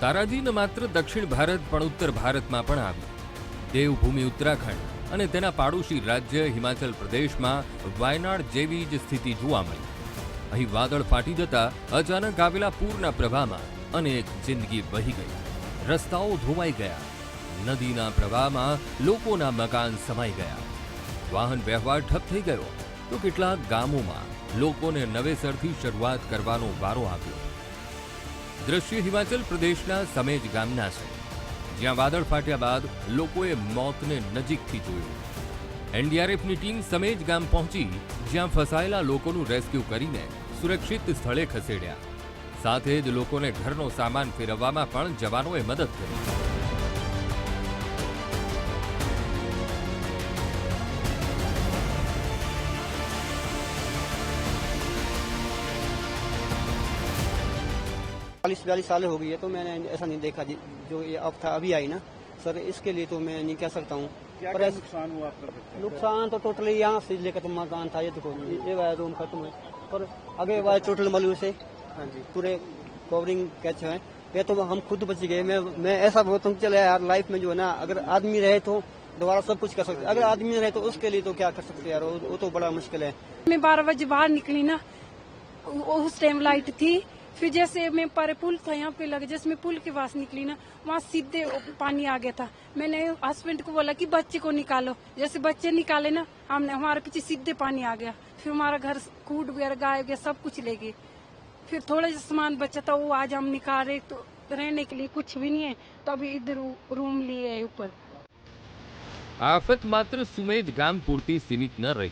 તારાજી ન માત્ર દક્ષિણ ભારત પણ ઉત્તર ભારતમાં પણ આવ્યું દેવભૂમિ ઉત્તરાખંડ અને તેના પાડોશી રાજ્ય હિમાચલ પ્રદેશમાં વાયનાડ જેવી જ સ્થિતિ જોવા મળી. અહીં વાદળ ફાટી જતા અચાનક આવેલા પૂરના પ્રવાહમાં અનેક જિંદગી વહી ગઈ. રસ્તાઓ ધોવાઈ ગયા. નદીના પ્રવાહમાં લોકોના મકાન સમાઈ ગયા. વાહન વ્યવહાર ઠપ થઈ ગયો. તો કેટલાક ગામોમાં લોકોને નવેસરથી શરૂઆત કરવાનો વારો આવ્યો. દ્રશ્ય હિમાચલ પ્રદેશના સમેજ ગામના છે. જ્યાં વાદળ ફાટ્યા બાદ લોકોએ મોતને નજીકથી જોયું. એનડીઆરએફની ટીમ સમેજ ગામ પહોંચી, જ્યાં ફસાયેલા લોકોનું રેસ્ક્યુ કરીને સુરક્ષિત સ્થળે ખસેડ્યા. સાથે જ લોકોને ઘરનો સામાન ફેરવવામાં પણ જવાનોએ મદદ કરી. चालीस बयालीस साल हो गई है तो मैंने ऐसा नहीं देखा जी। जो ये अब था अभी आई ना। सर इसके लिए तो मैं नहीं कह सकता हूँ। पर नुकसान हुआ आपका नुकसान तो टोटली यहाँ से लेकर तो मकान था ये देखो ये वाला रूम खत्म है पर आगे वाले टोटल मलबे से हाँ जी। पूरे कवरिंग कैच है ये तो हम खुद बच गए। मैं मैं ऐसा बोलता हूँ चले यार लाइफ में जो है ना अगर आदमी रहे तो दोबारा सब कुछ कर सकते अगर आदमी रहे तो उसके लिए तो क्या कर सकते यार? वो, वो तो बड़ा मुश्किल है। मैं बारह बजे बाहर निकली ना उस टाइम लाइट थी। फिर जैसे मैं पर पुल था यहाँ पे लगे जैसे मैं पुल के पास निकली ना वहाँ सीधे पानी आ गया था मैंने हस्बैंड को बोला कि बच्चे को निकालो जैसे बच्चे निकाले ना हमने हमारे पीछे सीधे पानी आ गया फिर हमारा घर कूट वगैरह गाय गया सब कुछ ले गए फिर थोड़ा सा सामान बचा था वो आज हम निकाल रहे तो रहने के लिए कुछ भी नहीं है तो अभी इधर रू- रूम लिए है ऊपर આફત માત્ર સુમેજ ગામ પૂરતી સીમિત ન રહી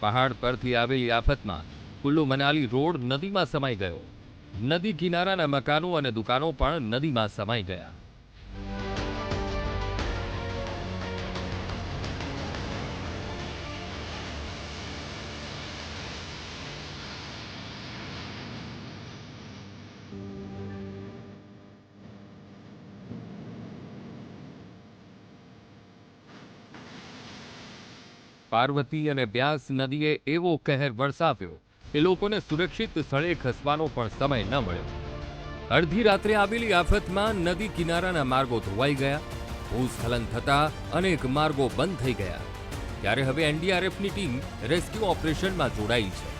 પહાડ પરથી આવેલી આફતમાં કુલ્લુ મનાલી રોડ નદીમાં સમાઈ ગયો નદી કિનારાના મકાનો અને દુકાનો પણ નદીમાં સમાઈ ગયા. પાર્વતી અને બ્યાસ નદીએ એવો કહેર વરસાવ્યો કે લોકોને સુરક્ષિત સ્થળે ખસવાનો પણ સમય ન મળ્યો. અડધી રાત્રે આવેલી આફતમાં નદી કિનારાના માર્ગો ધોવાઈ ગયા, ભૂસ્ખલન થતા અનેક માર્ગો બંધ થઈ ગયા. ત્યારે હવે એનડીઆરએફની ટીમ રેસ્ક્યુ ઓપરેશનમાં જોડાઈ છે.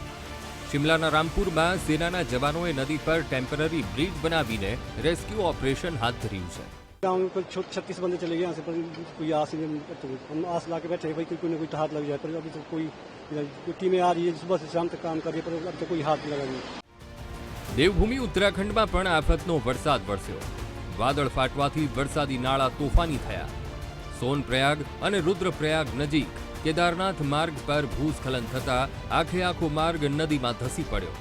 શિમલાના રામપુરમાં સેનાના જવાનોએ નદી પર ટેમ્પરરી બ્રિજ બનાવીને રેસ્ક્યુ ઓપરેશન હાથ ધર્યું છે. गाँव में कुछ छत्तीस बंदे चले गए यहाँ से पर कोई आस ही नहीं करते हुए। हम आस ला के बैठे हैं, भाई कि कोई ना कोई तो हाथ लग जाए पर अभी तो कोई कोई टीमें आ रही है सुबह से शाम तक काम कर रही है पर अब तो कोई हाथ नहीं लगा नहीं દેવભૂમિ ઉત્તરાખંડમાં પણ આફતનો વરસાદ વરસ્યો વાદળ ફાટવાથી વરસાદી નાળા તોફાની થયા સોનપ્રયાગ અને રુદ્રપ્રયાગ નજીક કેદારનાથ માર્ગ પર ભૂસ્ખલન થતા આખે આખો માર્ગ નદીમાં ધસી પડ્યો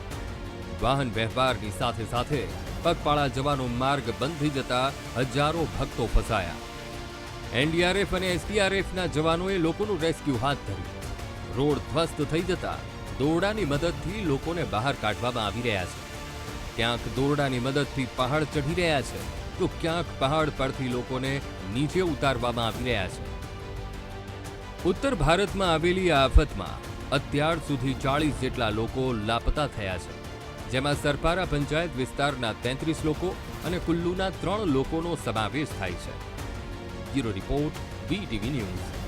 વાહન વ્યવહારની સાથે સાથે પગપાળા જવાનો માર્ગ બંધ થઈ જતા હજારો ભક્તો ફસાયા. એનડીઆરએફ અને એસડીઆરએફના જવાનોએ લોકોનું રેસ્ક્યુ હાથ ધર્યું. રોડ ધ્વસ્ત થઈ જતા દોરડાની મદદથી લોકોને બહાર કાઢવામાં આવી રહ્યા છે. ક્યાંક દોરડાની મદદથી પહાડ ચઢી રહ્યા છે, તો ક્યાંક પહાડ પરથી લોકોને નીચે ઉતારવામાં આવી રહ્યા છે. ઉત્તર ભારતમાં આવેલી આ આફતમાં અત્યાર સુધી ચાળીસ જેટલા લોકો લાપતા થયા છે. જેમાં સરપારા પંચાયત વિસ્તારના તેત્રીસ લોકો અને કુલ્લુના ત્રણ લોકોનો સમાવેશ થાય છે. Bureau report VTV news.